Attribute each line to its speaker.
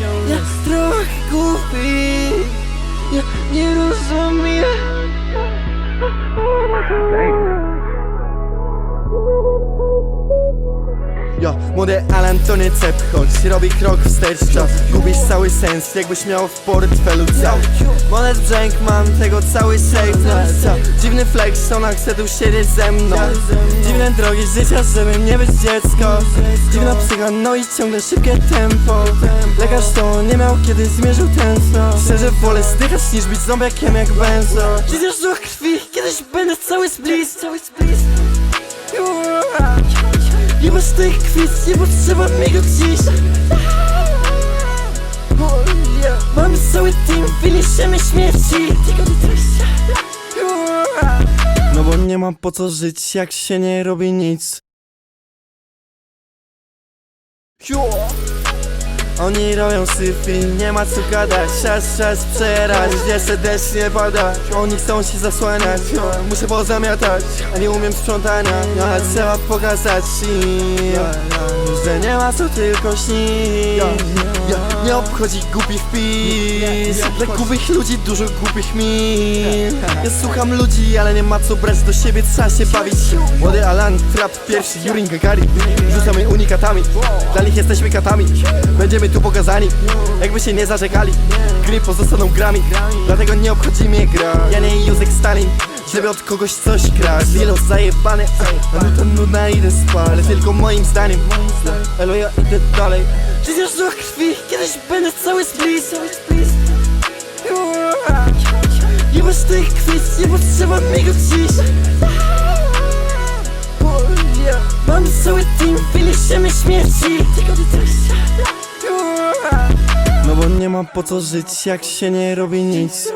Speaker 1: Ja trochę głupi Ja nie rozumiem
Speaker 2: Jo, młody Alan to nie cep, choć robi krok wstecz Czas gubisz cały sens, jakbyś miał w portfelu cały Monet brzęk, mam tego cały safe co? Dziwny flex, ona chce tu siedzieć ze mną. Dziwne drogi życia, żeby nie być dziecko. Dziwna psycha, no i ciągle szybkie tempo. Lekarz to nie miał kiedy zmierzył tętno. Szczerze wolę zdychać niż być zombiakiem jak benzo. Widzisz ruch krwi, kiedyś będę cały splis Cały splis nie masz tych kwit, nie potrzeba mi go dziś Mamy cały team, wyniesiemy śmierci. No bo nie mam po co żyć, jak się nie robi nic oni robią syfy, nie ma co gadać. Czas, czas przerać, jeszcze deszcz nie pada Oni chcą się zasłaniać, muszę pozamiatać. A nie umiem sprzątania, no, ale trzeba pokazać im Że nie ma co tylko śnić. Nie obchodzi głupi wpis Dla głupich ludzi dużo głupich min. Ja słucham ludzi, ale nie ma co brać do siebie, trzeba się bawić. Młody Alan, trap pierwszy, Jurin Gagarin Rzucamy unikatami, dla nich jesteśmy katami. Będziemy tu pokazani, jakby się nie zarzekali Gry pozostaną grami, dlatego nie obchodzi mnie gra. Ja nie Józek Stalin, żeby od kogoś coś grać. Wilo zajebany, a nuta nudna idę spać. Ale tylko moim zdaniem, elo ja idę dalej. Przecież do krwi, kiedyś będę cały splis. Nie masz tych kwit, nie potrzeba mi go dziś. Mamy cały team, wyniesiemy śmierci No bo nie mam po co żyć, jak się nie robi nic